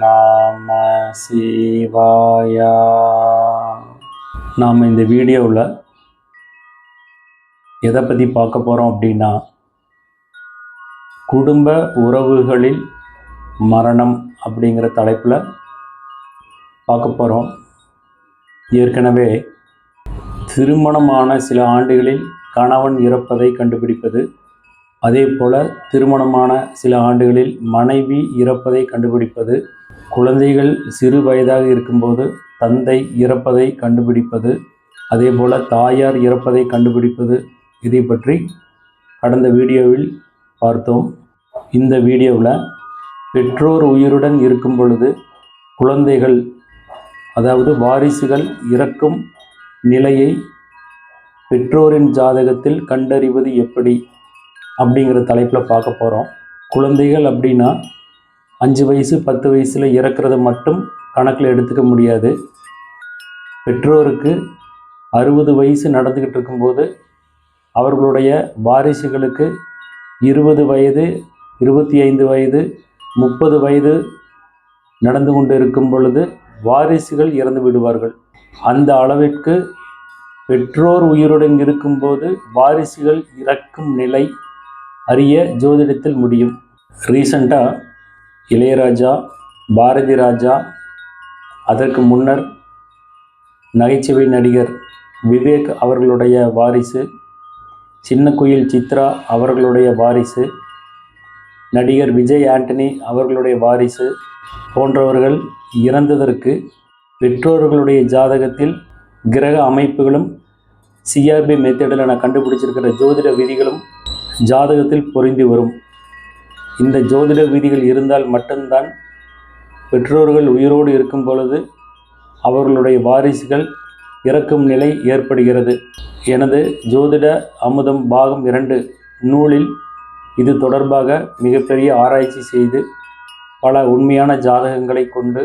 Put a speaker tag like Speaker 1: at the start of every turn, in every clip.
Speaker 1: நாம சிவாயா. நாம் இந்த வீடியோவில் எதை பற்றி பார்க்க போகிறோம் அப்படின்னா குடும்ப உறவுகளில் மரணம் அப்படிங்கிற தலைப்பில் பார்க்க போகிறோம் ஏற்கனவே திருமணமான சில ஆண்டுகளில் கணவன் இறப்பதை கண்டுபிடிப்பது. அதே போல் திருமணமான சில ஆண்டுகளில் மனைவி இறப்பதை கண்டுபிடிப்பது. குழந்தைகள் சிறு வயதாக இருக்கும்போது தந்தை இறப்பதை கண்டுபிடிப்பது. அதே போல் தாயார் இறப்பதை கண்டுபிடிப்பது. இதை பற்றி கடந்த வீடியோவில் பார்த்தோம். இந்த வீடியோவில் பெற்றோர் உயிருடன் இருக்கும் பொழுது குழந்தைகள் அதாவது வாரிசுகள் இறக்கும் நிலையை பெற்றோரின் ஜாதகத்தில் கண்டறிவது எப்படி அப்படிங்கிற தலைப்பில் பார்க்க போகிறோம் குழந்தைகள் அப்படின்னா அஞ்சு வயசு பத்து வயசில் இறக்கிறத மட்டும் கணக்கில் எடுத்துக்க முடியாது. பெற்றோருக்கு அறுபது வயசு நடந்துக்கிட்டு இருக்கும்போது அவர்களுடைய வாரிசுகளுக்கு இருபது வயது இருபத்தி ஐந்து வயது முப்பது வயது நடந்து கொண்டு இருக்கும் பொழுது வாரிசுகள் இறந்து விடுவார்கள். அந்த அளவிற்கு பெற்றோர் உயிருடன் இருக்கும்போது வாரிசுகள் இறக்கும் நிலை அறிய ஜோதிடத்தில் முடியும். ரீசண்டாக இளையராஜா பாரதி ராஜா அதற்கு முன்னர் நகைச்சுவை நடிகர் விவேக் அவர்களுடைய வாரிசு சின்ன குயில் சித்ரா அவர்களுடைய வாரிசு நடிகர் விஜய் ஆண்டனி அவர்களுடைய வாரிசு போன்றவர்கள் இறந்ததற்கு பெற்றோர்களுடைய ஜாதகத்தில் கிரக அமைப்புகளும் சிஆர்பி மெத்தடில் நான் கண்டுபிடிச்சிருக்கிற ஜோதிட விதிகளும் ஜாதகத்தில் பொருந்தி வரும். இந்த ஜோதிட விதிகள் இருந்தால் மட்டும்தான் பெற்றோர்கள் உயிரோடு இருக்கும் பொழுது அவர்களுடைய வாரிசுகள் இறக்கும் நிலை ஏற்படுகிறது. எனது ஜோதிட அமுதம் பாகம் இரண்டு நூலில் இது தொடர்பாக மிகப்பெரிய ஆராய்ச்சி செய்து பல உண்மையான ஜாதகங்களை கொண்டு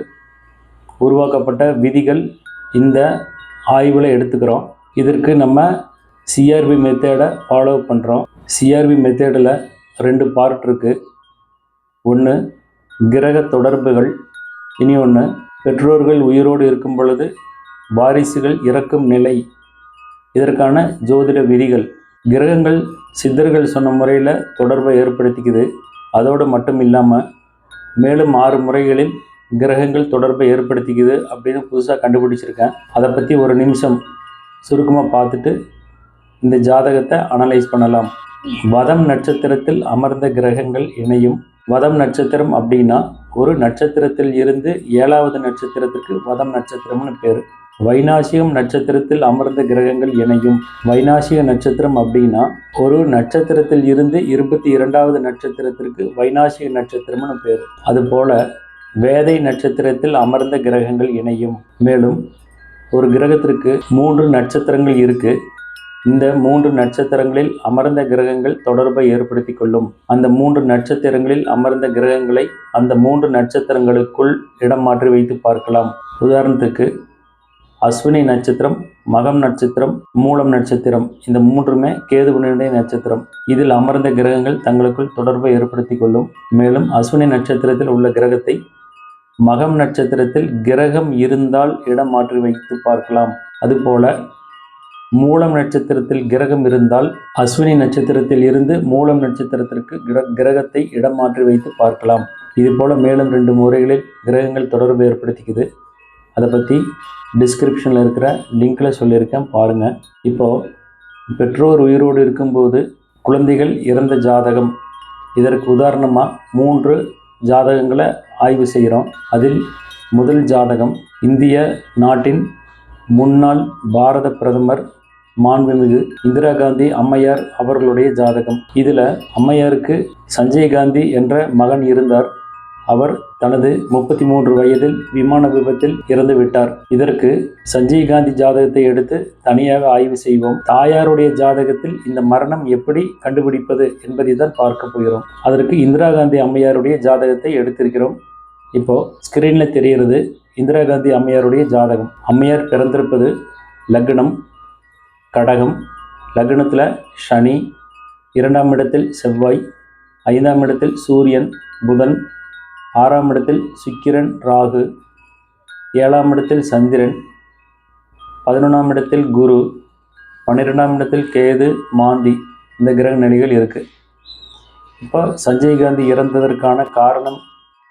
Speaker 1: உருவாக்கப்பட்ட விதிகள் இந்த ஆய்வில் எடுத்துக்கிறோம். இதற்கு நம்ம சிஆர்பி மெத்தேடை ஃபாலோ பண்ணுறோம் சிஆர்பி மெத்தேடில் ரெண்டு பார்ட் இருக்குது ஒன்று கிரக தொடர்புகள். இனி ஒன்று பெற்றோர்கள் உயிரோடு இருக்கும் பொழுது வாரிசுகள் இறக்கும் நிலை. இதற்கான ஜோதிட விதிகள். கிரகங்கள் சித்தர்கள் சொன்ன முறையில் தொடர்பை ஏற்படுத்திக்குது. அதோடு மட்டும் இல்லாமல் மேலும் ஆறு முறைகளில் கிரகங்கள் தொடர்பை ஏற்படுத்திக்குது அப்படின்னு புதுசாக கண்டுபிடிச்சிருக்கேன். அதை பற்றி ஒரு நிமிஷம் சுருக்கமாக பார்த்துட்டு இந்த ஜாதகத்தை அனலைஸ் பண்ணலாம். வதம் நட்சத்திரத்தில் அமர்ந்த கிரகங்கள் இணையும். வதம் நட்சத்திரம் அப்படின்னா ஒரு நட்சத்திரத்தில் இருந்து ஏழாவது நட்சத்திரத்திற்கு வதம் நட்சத்திரம்னு பேர். வைநாசிகம் நட்சத்திரத்தில் அமர்ந்த கிரகங்கள் இணையும். வைநாசிக நட்சத்திரம் அப்படின்னா ஒரு நட்சத்திரத்தில் இருந்து இருபத்தி இரண்டாவது நட்சத்திரத்திற்கு வைநாசிக நட்சத்திரம்னு பேர். அதுபோல வேதை நட்சத்திரத்தில் அமர்ந்த கிரகங்கள் இணையும். மேலும் ஒரு கிரகத்திற்கு மூன்று நட்சத்திரங்கள் இருக்கு. இந்த மூன்று நட்சத்திரங்களில் அமர்ந்த கிரகங்கள் தொடர்பை ஏற்படுத்தி கொள்ளும். அந்த மூன்று நட்சத்திரங்களில் அமர்ந்த கிரகங்களை அந்த மூன்று நட்சத்திரங்களுக்குள் இடம் மாற்றி வைத்து பார்க்கலாம். உதாரணத்துக்கு அஸ்வினி நட்சத்திரம் மகம் நட்சத்திரம் மூலம் நட்சத்திரம். இந்த மூன்றுமே கேதுவனுடைய நட்சத்திரம். இதில் அமர்ந்த கிரகங்கள் தங்களுக்குள் தொடர்பை ஏற்படுத்தி கொள்ளும். மேலும் அஸ்வினி நட்சத்திரத்தில் உள்ள கிரகத்தை மகம் நட்சத்திரத்தில் கிரகம் இருந்தால் இடம் மாற்றி வைத்து பார்க்கலாம். அதுபோல மூலம் நட்சத்திரத்தில் கிரகம் இருந்தால் அஸ்வினி நட்சத்திரத்தில் இருந்து மூலம் நட்சத்திரத்திற்கு கிர கிரகத்தை இடம் மாற்றி வைத்து பார்க்கலாம். இது போல மேலும் ரெண்டு முறைகளில் கிரகங்கள் தொடர்பு ஏற்படுத்திக்குது. அதை பற்றி டிஸ்கிரிப்ஷனில் இருக்கிற லிங்கில் சொல்லியிருக்கேன் பாருங்கள் இப்போது பெற்றோர் உயிரோடு இருக்கும்போது குழந்தைகள் இறந்த ஜாதகம். இதற்கு உதாரணமாக மூன்று ஜாதகங்களை ஆய்வு செய்கிறோம். அதில் முதல் ஜாதகம் இந்திய நாட்டின் முன்னாள் பாரத பிரதமர் மாண்புமிகு இந்திரா காந்தி அம்மையார் அவர்களுடைய ஜாதகம். இதில் அம்மையாருக்கு சஞ்சய் காந்தி என்ற மகன் இருந்தார். அவர் தனது முப்பத்தி மூன்று வயதில் விமான விபத்தில் இறந்து விட்டார் இதற்கு சஞ்சய் காந்தி ஜாதகத்தை எடுத்து தனியாக ஆய்வு செய்வோம். தாயாருடைய ஜாதகத்தில் இந்த மரணம் எப்படி கண்டுபிடிப்பது என்பதை தான் பார்க்க போகிறோம். அதற்கு இந்திரா காந்தி அம்மையாருடைய ஜாதகத்தை எடுத்திருக்கிறோம். இப்போ ஸ்கிரீன்ல தெரிகிறது இந்திரா காந்தி அம்மையாருடைய ஜாதகம். அம்மையார் பிறந்திருப்பது லக்னம் கடகம். லக்னத்தில் சனி இரண்டாம் இடத்தில் செவ்வாய் ஐந்தாம் இடத்தில் சூரியன் புதன் ஆறாம் இடத்தில் சுக்கிரன் ராகு. ஏழாம் இடத்தில் சந்திரன். பதினொன்றாம் இடத்தில் குரு. பன்னிரெண்டாம் இடத்தில் கேது மாந்தி. இந்த கிரக நிலைகள் இருக்குது இப்போ சஞ்சய் காந்தி இறந்ததற்கான காரணம்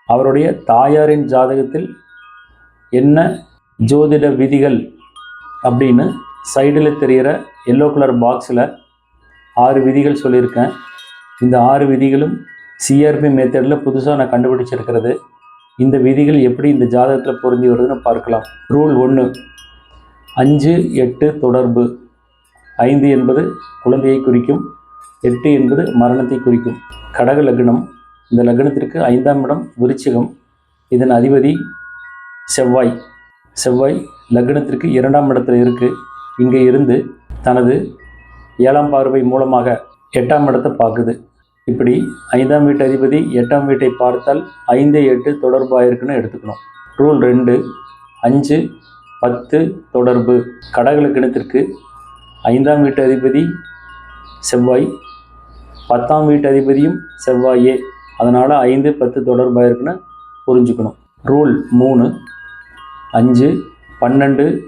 Speaker 1: அவருடைய தாயாரின் ஜாதகத்தில் என்ன ஜோதிட விதிகள் அப்படின்னு சைடில் தெரிகிற எல்லோ கலர் பாக்ஸில் ஆறு விதிகள் சொல்லியிருக்கேன். இந்த ஆறு விதிகளும் சிஆர்பி மெத்தடில் புதுசாக நான் கண்டுபிடிச்சிருக்கிறது. இந்த விதிகள் எப்படி இந்த ஜாதகத்தில் பொருந்தி வருதுன்னு பார்க்கலாம். ரூல் ஒன்று அஞ்சு எட்டு தொடர்பு. ஐந்து என்பது குழந்தையை குறிக்கும் எட்டு என்பது மரணத்தை குறிக்கும். கடக லக்னம் இந்த லக்னத்திற்கு ஐந்தாம் இடம் விருச்சிகம். இதன் அதிபதி செவ்வாய். செவ்வாய் லக்னத்திற்கு இரண்டாம் இடத்துல இருக்குது இங்கே இருந்து தனது ஏழாம் பார்வை மூலமாக எட்டாம் இடத்தை பார்க்குது. இப்படி ஐந்தாம் வீட்டு அதிபதி எட்டாம் வீட்டை பார்த்தால் ஐந்து எட்டு தொடர்பாக இருக்குன்னு எடுத்துக்கணும். ரூல் ரெண்டு அஞ்சு பத்து தொடர்பு. கடக ஐந்தாம் வீட்டு அதிபதி செவ்வாய் பத்தாம் வீட்டு அதிபதியும் செவ்வாயே. அதனால் ஐந்து பத்து தொடர்பாக இருக்குன்னு புரிஞ்சுக்கணும். ரூல் மூணு அஞ்சு பன்னெண்டு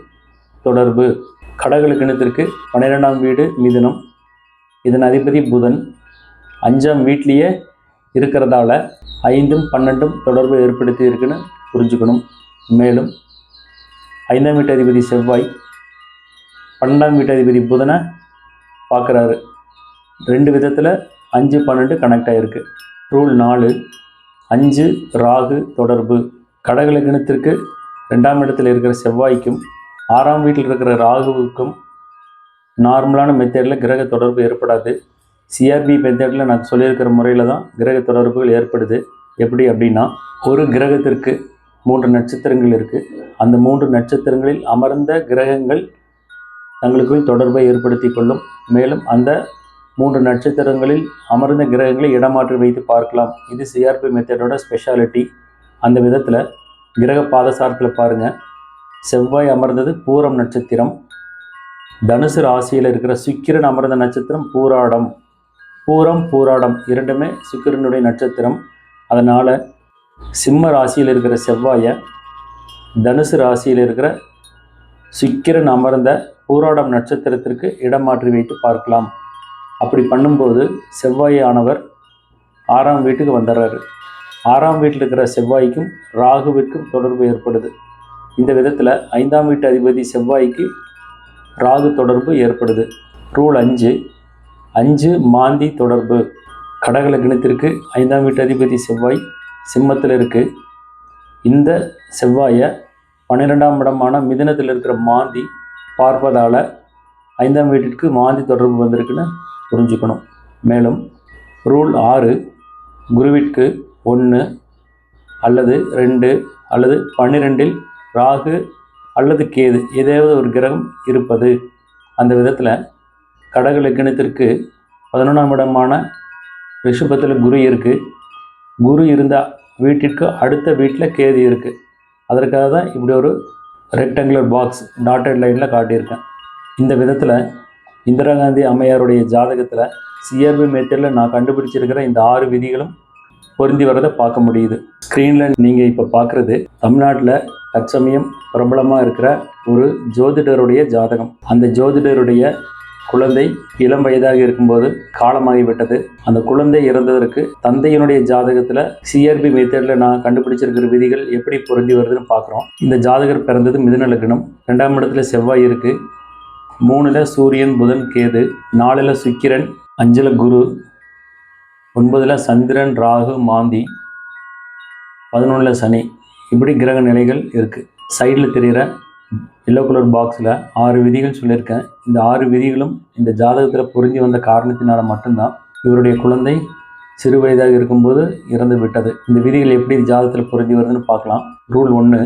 Speaker 1: தொடர்பு. கடகலக்கணத்திற்கு பன்னிரெண்டாம் வீடு மிதுனம். இதன் அதிபதி புதன். அஞ்சாம் வீட்லேயே இருக்கிறதால ஐந்தும் பன்னெண்டும் தொடர்பு ஏற்படுத்தி இருக்குன்னு புரிஞ்சுக்கணும். மேலும் ஐந்தாம் வீட்டு அதிபதி செவ்வாய் பன்னெண்டாம் வீட்டு அதிபதி புதனை பார்க்குறாரு. ரெண்டு விதத்தில் அஞ்சு பன்னெண்டு கனெக்ட் ஆகிருக்கு ரூல் நாலு அஞ்சு ராகு தொடர்பு. கடகலக்கணத்திற்கு ரெண்டாம் இடத்தில் இருக்கிற செவ்வாய்க்கும் ஆறாம் வீட்டில் இருக்கிற ராகுவுக்கும் நார்மலான மெத்தேடில் கிரக தொடர்பு ஏற்படாது. சிஆர்பி மெத்தடில் நான் சொல்லியிருக்கிற முறையில் தான் கிரக தொடர்புகள் ஏற்படுது. எப்படி அப்படின்னா ஒரு கிரகத்திற்கு மூன்று நட்சத்திரங்கள் இருக்குது அந்த மூன்று நட்சத்திரங்களில் அமர்ந்த கிரகங்கள் தங்களுக்குள் தொடர்பை ஏற்படுத்தி கொள்ளும். மேலும் அந்த மூன்று நட்சத்திரங்களில் அமர்ந்த கிரகங்களை இடமாற்றி வைத்து பார்க்கலாம். இது சிஆர்பி மெத்தடோட ஸ்பெஷாலிட்டி அந்த விதத்தில் கிரக பாதசாரத்தில் பாருங்கள் செவ்வாய் அமர்ந்தது பூரம் நட்சத்திரம். தனுசு ராசியில் இருக்கிற சுக்கிரன் அமர்ந்த நட்சத்திரம் பூராடம். பூரம் பூராடம் இரண்டுமே சுக்கிரனுடைய நட்சத்திரம். அதனால் சிம்ம ராசியில் இருக்கிற செவ்வாயை தனுசு ராசியில் இருக்கிற சுக்கிரன் அமர்ந்த பூராடம் நட்சத்திரத்திற்கு இடம் மாற்றி வைத்து பார்க்கலாம். அப்படி பண்ணும்போது செவ்வாயானவர் ஆறாம் வீட்டுக்கு வந்துடுறாரு. ஆறாம் வீட்டில் இருக்கிற செவ்வாய்க்கும் ராகுவிற்கும் தொடர்பு ஏற்படுது. இந்த விதத்தில் ஐந்தாம் வீட்டு அதிபதி செவ்வாய்க்கு ராகு தொடர்பு ஏற்படுது. ரூல் அஞ்சு அஞ்சு மாந்தி தொடர்பு. கடகலக்னத்திற்கு ஐந்தாம் வீட்டு அதிபதி செவ்வாய் சிம்மத்தில் இருக்குது இந்த செவ்வாயை பன்னிரெண்டாம் இடமான மிதினத்தில் இருக்கிற மாந்தி பார்ப்பதால் ஐந்தாம் வீட்டிற்கு மாந்தி தொடர்பு வந்திருக்குன்னு புரிஞ்சுக்கணும். மேலும் ரூல் ஆறு குருவிற்கு ஒன்று அல்லது ரெண்டு அல்லது பன்னிரெண்டில் ராகு அல்லது கேது ஏதாவது ஒரு கிரகம் இருப்பது. அந்த விதத்தில் கடக லக்கணத்திற்கு பதினொன்றாம் இடமான ரிஷபத்தில் குரு இருக்குது குரு இருந்தால் வீட்டிற்கு அடுத்த வீட்டில் கேது இருக்குது அதற்காக தான் இப்படி ஒரு ரெக்டாங்குலர் பாக்ஸ் டாட்டட் லைனில் காட்டியிருக்கேன். இந்த விதத்தில் இந்திரா காந்தி அம்மையாருடைய ஜாதகத்தில் சிஆர்பி மெத்தடில் நான் கண்டுபிடிச்சிருக்கிற இந்த ஆறு விதிகளும் பொருந்தி வரதை பார்க்க முடியுது. ஸ்க்ரீனில் நீங்கள் இப்போ பார்க்குறது தமிழ்நாட்டில் தற்சமயம் பிரபலமாக இருக்கிற ஒரு ஜோதிடருடைய ஜாதகம். அந்த ஜோதிடருடைய குழந்தை இளம் வயதாக இருக்கும்போது காலமாகிவிட்டது. அந்த குழந்தை இறந்ததற்கு தந்தையினுடைய ஜாதகத்தில் சிஆர்பி மெத்தடில் நான் கண்டுபிடிச்சிருக்கிற விதிகள் எப்படி பொருந்தி வருதுன்னு பார்க்குறோம். இந்த ஜாதகர் பிறந்தது மிதுன லக்னம். ரெண்டாம் இடத்துல செவ்வாய் இருக்குது மூணில் சூரியன் புதன் கேது. நாலில் சுக்கிரன் அஞ்சில் குரு. ஒன்பதில் சந்திரன் ராகு மாந்தி. பதினொன்றில் சனி. இப்படி கிரக நிலைகள் இருக்குது சைடில் தெரிகிற எல்லோ கலர் பாக்ஸில் ஆறு விதிகள் சொல்லியிருக்கேன். இந்த ஆறு விதிகளும் இந்த ஜாதகத்தில் புரிஞ்சு வந்த காரணத்தினால் மட்டும்தான் இவருடைய குழந்தை சிறு வயதாக இருக்கும்போது இறந்து விட்டது. இந்த விதிகள் எப்படி ஜாதகத்தில் புரிஞ்சு வருதுன்னு பார்க்கலாம். ரூல் ஒன்று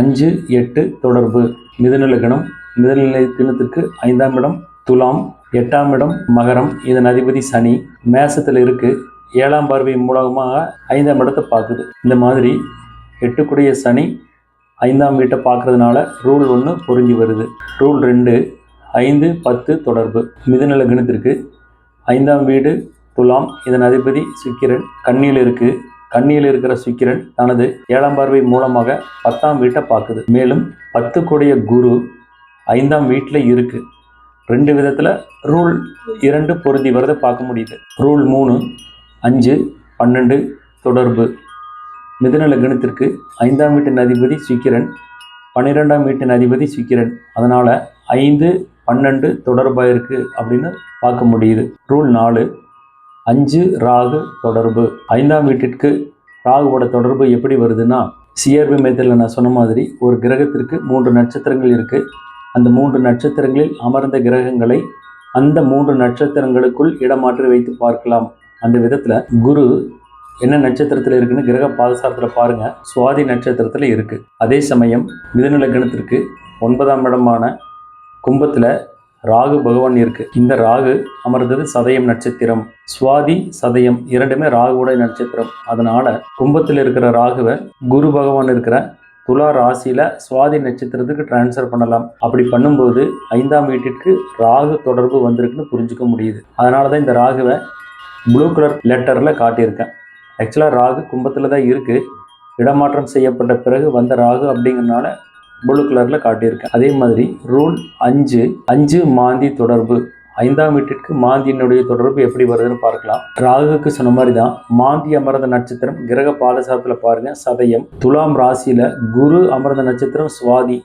Speaker 1: அஞ்சு எட்டு தொடர்பு. மிதுன லக்னம் மிதுநிலை தினத்திற்கு ஐந்தாம் இடம் துலாம் எட்டாம் இடம் மகரம் இதன் அதிபதி சனி. மேசத்தில் இருக்குது ஏழாம் பார்வை மூலமாக ஐந்தாம் இடத்தை பார்க்குது. இந்த மாதிரி எட்டுக்குடைய சனி ஐந்தாம் வீட்டை பார்க்கறதுனால ரூல் ஒன்று பொருந்தி வருது. ரூல் ரெண்டு ஐந்து பத்து தொடர்பு. மிதுன லக்னத்திற்கு ஐந்தாம் வீடு துலாம் இதன் அதிபதி சுக்கிரன். கண்ணியில் இருக்கு. கண்ணியில் இருக்கிற சுக்கிரன் தனது ஏழாம் பார்வை மூலமாக பத்தாம் வீட்டை பார்க்குது. மேலும் பத்து கூடிய குரு ஐந்தாம் வீட்டில் இருக்கு. ரெண்டு விதத்தில் ரூல் இரண்டு பொருந்தி வரதை பார்க்க முடியுது. ரூல் மூணு அஞ்சு பன்னெண்டு தொடர்பு. மிதுன லக்னத்திற்கு ஐந்தாம் வீட்டின் அதிபதி சுக்கிரன் பன்னிரெண்டாம் வீட்டின் அதிபதி சுக்கிரன். அதனால் ஐந்து பன்னெண்டு தொடர்பாக இருக்குது அப்படின்னு பார்க்க முடியுது. ரூல் நாலு அஞ்சு ராகு தொடர்பு. ஐந்தாம் வீட்டிற்கு ராகுவோட தொடர்பு எப்படி வருதுன்னா சிஆர்பி மெத்தடில் நான் சொன்ன மாதிரி ஒரு கிரகத்திற்கு மூன்று நட்சத்திரங்கள் இருக்குது அந்த மூன்று நட்சத்திரங்களில் அமர்ந்த கிரகங்களை அந்த மூன்று நட்சத்திரங்களுக்குள் இடமாற்றி வைத்து பார்க்கலாம். அந்த விதத்தில் குரு என்ன நட்சத்திரத்தில் இருக்குன்னு கிரக பாதசாரத்தில் பாருங்க. சுவாதி நட்சத்திரத்தில் இருக்கு. அதே சமயம் மிதுன லக்னத்திற்கு ஒன்பதாம் இடமான கும்பத்தில் ராகு பகவான் இருக்கு. இந்த ராகு அமர்ந்தது சதயம் நட்சத்திரம். சுவாதி சதயம் இரண்டுமே ராகுவோட நட்சத்திரம். அதனால கும்பத்தில் இருக்கிற ராகுவை குரு பகவான் இருக்கிற துலா ராசியில சுவாதி நட்சத்திரத்துக்கு டிரான்ஸ்ஃபர் பண்ணலாம். அப்படி பண்ணும்போது ஐந்தாம் வீட்டிற்கு ராகு தொடர்பு வந்திருக்குன்னு புரிஞ்சுக்க முடியுது. அதனால தான் இந்த ராகுவை ப்ளூ கலர் லெட்டரில் காட்டியிருக்கேன். ஆக்சுவலாக ராகு கும்பத்தில் தான் இருக்குது இடமாற்றம் செய்யப்பட்ட பிறகு வந்த ராகு அப்படிங்கிறனால ப்ளூ கலரில் காட்டியிருக்கேன் அதே மாதிரி ரூல் அஞ்சு அஞ்சு மாந்தி தொடர்பு. ஐந்தாம் வீட்டிற்கு மாந்தியினுடைய தொடர்பு எப்படி வருதுன்னு பார்க்கலாம். ராகுக்கு சொன்ன மாதிரி தான் மாந்தி அமர்ந்த நட்சத்திரம் கிரக பாதசாரத்தில் பாருங்கள் சதயம். துலாம் ராசியில் குரு அமர்ந்த நட்சத்திரம் சுவாதி.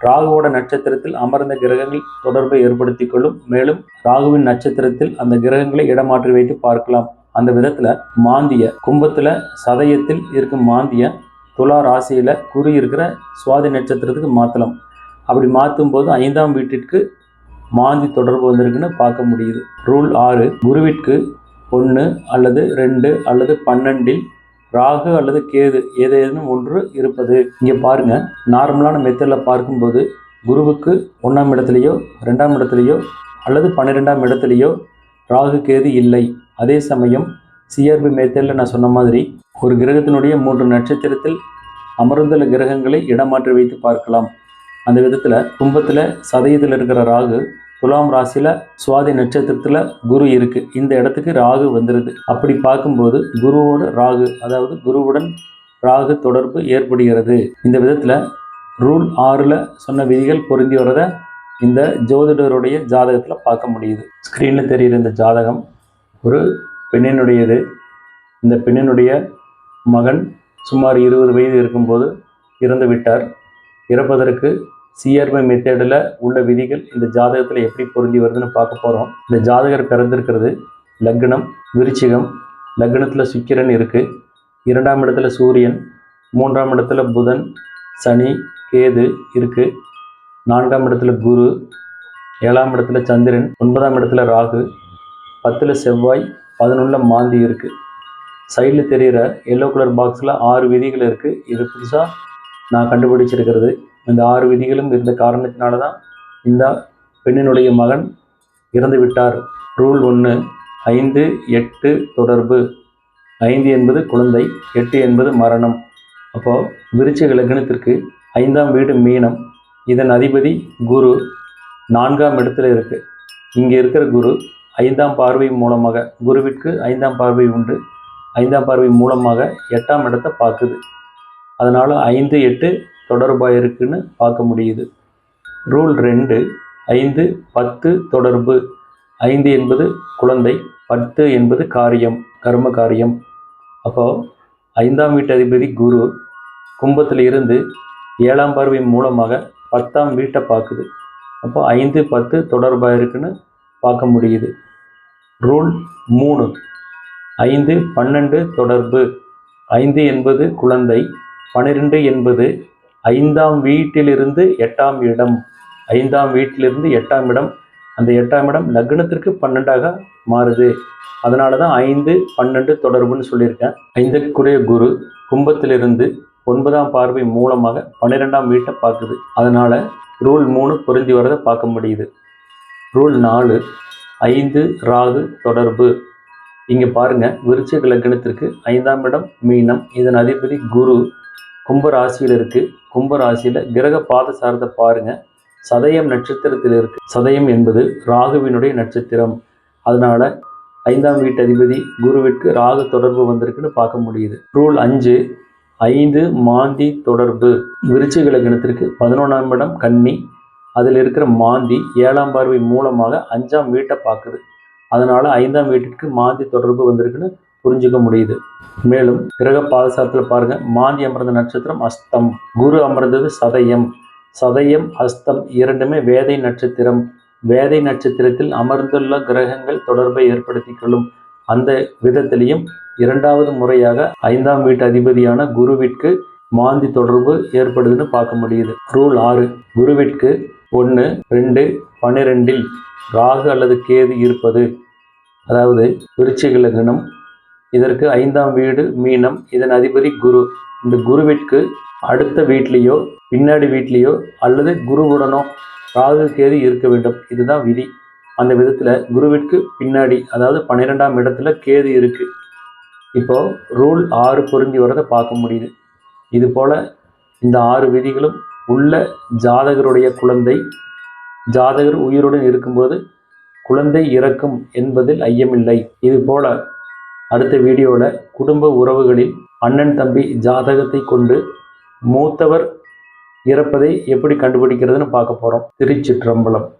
Speaker 1: ராகுவோட நட்சத்திரத்தில் அமர்ந்த கிரகங்கள் தொடர்பை ஏற்படுத்திக் கொள்ளும். மேலும் ராகுவின் நட்சத்திரத்தில் அந்த கிரகங்களை இடமாற்றி வைத்து பார்க்கலாம். அந்த விதத்தில் மாந்திய கும்பத்தில் சதயத்தில் இருக்கும் மாந்திய துலா ராசியில் குரு இருக்கிற சுவாதி நட்சத்திரத்துக்கு மாற்றலாம் அப்படி மாற்றும் போது ஐந்தாம் வீட்டிற்கு மாந்தி தொடர்பு வந்திருக்குன்னு பார்க்க முடியுது. ரூல் ஆறு குருவிற்கு ஒன்று அல்லது ரெண்டு அல்லது பன்னெண்டில் ராகு அல்லது கேது ஏதேனும் ஒன்று இருப்பது. இங்கே பாருங்கள் நார்மலான மெத்தடில் பார்க்கும்போது குருவுக்கு ஒன்றாம் இடத்துலையோ ரெண்டாம் இடத்துலையோ அல்லது பன்னிரெண்டாம் இடத்துலையோ ராகு கேது இல்லை. அதே சமயம் சிஆர்பி மெத்தடில் நான் சொன்ன மாதிரி ஒரு கிரகத்தினுடைய மூன்று நட்சத்திரத்தில் அமர்ந்துள்ள கிரகங்களை இடமாற்றி வைத்து பார்க்கலாம். அந்த விதத்தில் கும்பத்தில் சதயத்தில் இருக்கிற ராகு துலாம் ராசியில் சுவாதி நட்சத்திரத்தில் குரு இருக்கு. இந்த இடத்துக்கு ராகு வந்துடுது அப்படி பார்க்கும்போது குருவோட ராகு அதாவது குருவுடன் ராகு தொடர்பு ஏற்படுகிறது. இந்த விதத்தில் ரூல் ஆறில் சொன்ன விதிகள் பொருந்தி வரதை இந்த ஜோதிடருடைய ஜாதகத்தில் பார்க்க முடியுது. ஸ்க்ரீனில் தெரிகிற இந்த ஜாதகம் ஒரு பெண்ணினுடையது. இந்த பெண்ணினுடைய மகன் சுமார் இருபது வயது இருக்கும்போது இறந்து விட்டார். இறப்பதற்கு சிஆர்பி மெத்தேடில் உள்ள விதிகள் இந்த ஜாதகத்தில் எப்படி பொருந்தி வருதுன்னு பார்க்க போகிறோம் இந்த ஜாதகர் பிறந்திருக்கிறது. லக்னம் விருச்சிகம் லக்னத்தில் சுக்கிரன் இருக்குது இரண்டாம் இடத்துல சூரியன் மூன்றாம் இடத்துல புதன் சனி கேது இருக்குது நான்காம் இடத்துல குரு ஏழாம் இடத்துல சந்திரன் ஒன்பதாம் இடத்துல ராகு. பத்தில் செவ்வாய் பதினொன்றில் மாந்தி இருக்குது சைடில் தெரிகிற எல்லோ கலர் பாக்ஸில் ஆறு விதிகள் இருக்குது இது புதுசாக நான் கண்டுபிடிச்சிருக்கிறது. இந்த ஆறு விதிகளும் இருந்த காரணத்தினால தான் இந்த பெண்ணினுடைய மகன் இறந்து விட்டார். ரூல் ஒன்று ஐந்து எட்டு தொடர்பு. ஐந்து என்பது குழந்தை எட்டு என்பது மரணம். அப்போது விருச்சிக லக்னத்திற்கு ஐந்தாம் வீடு மீனம். இதன் அதிபதி குரு நான்காம் இடத்துல இருக்குது இங்கே இருக்கிற குரு ஐந்தாம் பார்வை மூலமாக குருவிற்கு ஐந்தாம் பார்வை உண்டு. ஐந்தாம் பார்வை மூலமாக எட்டாம் இடத்தை பார்க்குது. அதனால் ஐந்து எட்டு தொடர்பாக இருக்குன்னு பார்க்க முடியுது. ரூல் ரெண்டு ஐந்து பத்து தொடர்பு. ஐந்து என்பது குழந்தை பத்து என்பது காரியம் கர்ம காரியம். அப்போது ஐந்தாம் வீட்டு அதிபதி குரு கும்பத்தில் இருந்து ஏழாம் பார்வை மூலமாக பத்தாம் வீட்டை பார்க்குது. அப்போ ஐந்து பத்து தொடர்பாக இருக்குன்னு பார்க்க முடியுது. ரூல் மூணு. ஐந்து பன்னெண்டு தொடர்பு. ஐந்து என்பது குழந்தை பன்னிரெண்டு என்பது ஐந்தாம் வீட்டிலிருந்து எட்டாம் இடம். ஐந்தாம் வீட்டிலிருந்து எட்டாம் இடம். அந்த எட்டாம் இடம் லக்னத்திற்கு பன்னெண்டாக மாறுது. அதனால தான் ஐந்து பன்னெண்டு தொடர்புன்னு சொல்லியிருக்கேன். ஐந்துக்குரிய குரு கும்பத்திலிருந்து ஒன்பதாம் பார்வை மூலமாக பன்னிரெண்டாம் வீட்டை பார்க்குது. அதனால் ரூல் மூணு பொருந்தி வரதை பார்க்க முடியுது. ரூல் நாலு ஐந்து ராகு தொடர்பு. இங்கே பாருங்கள் விருச்சிக லக்னத்திற்கு ஐந்தாம் இடம் மீனம். இதன் அதிபதி குரு. கும்ப ராசியில் கும்பராசியில் கும்ப ராசியில் கிரக பாத சாரத்தை பாருங்க. சதயம் நட்சத்திரத்தில் இருக்கு. சதயம் என்பது ராகுவினுடைய நட்சத்திரம். அதனால் ஐந்தாம் வீட்டு அதிபதி குருவிற்கு ராகு தொடர்பு வந்திருக்குன்னு பார்க்க முடியுது. ரூல் அஞ்சு ஐந்து மாந்தி தொடர்பு. விருச்சிக லக்னத்திற்கு பதினொன்றாம் இடம் கன்னி. அதில் இருக்கிற மாந்தி ஏழாம் பார்வை மூலமாக அஞ்சாம் வீட்டை பார்க்குது. அதனால ஐந்தாம் வீட்டிற்கு மாந்தி தொடர்பு வந்திருக்குன்னு புரிஞ்சுக்க முடியுது. மேலும் கிரக பாதசாரத்தில் பாருங்க மாந்தி அமர்ந்த நட்சத்திரம் அஸ்தம் குரு அமர்ந்தது சதயம். சதயம் அஸ்தம் இரண்டுமே வேதை நட்சத்திரம். வேதை நட்சத்திரத்தில் அமர்ந்துள்ள கிரகங்கள் தொடர்பை ஏற்படுத்தி கொள்ளும் அந்த விதத்திலையும் இரண்டாவது முறையாக ஐந்தாம் வீட்டு அதிபதியான குருவிற்கு மாந்தி தொடர்பு ஏற்படுதுன்னு பார்க்க முடியுது. ரூல் ஆறு குருவிற்கு ஒன்று ரெண்டு பன்னிரெண்டில் ராகு அல்லது கேது இருப்பது. அதாவது விருச்சிக லக்னம் இதற்கு ஐந்தாம் வீடு மீனம். இதன் அதிபதி குரு. இந்த குருவிற்கு அடுத்த வீட்லேயோ பின்னாடி வீட்லேயோ அல்லது குருவுடனோ ராகு கேது இருக்க வேண்டும். இதுதான் விதி. அந்த விதத்தில் குருவிற்கு பின்னாடி அதாவது பன்னிரெண்டாம் இடத்துல கேது இருக்குது இப்போது ரூல் ஆறு பொருந்தி வரதை பார்க்க முடியுது. இது போல் இந்த ஆறு விதிகளும் உள்ள ஜாதகருடைய குழந்தை ஜாதகர் உயிருடன் இருக்கும்போது குழந்தை இறக்கும் என்பதில் ஐயமில்லை. இது போல அடுத்த வீடியோவில் குடும்ப உறவுகளில் அண்ணன் தம்பி ஜாதகத்தை கொண்டு மூத்தவர் இறப்பதை எப்படி கண்டுபிடிக்கிறதுன்னு பார்க்க போகிறோம் திருச்சிற்றம்பலம்.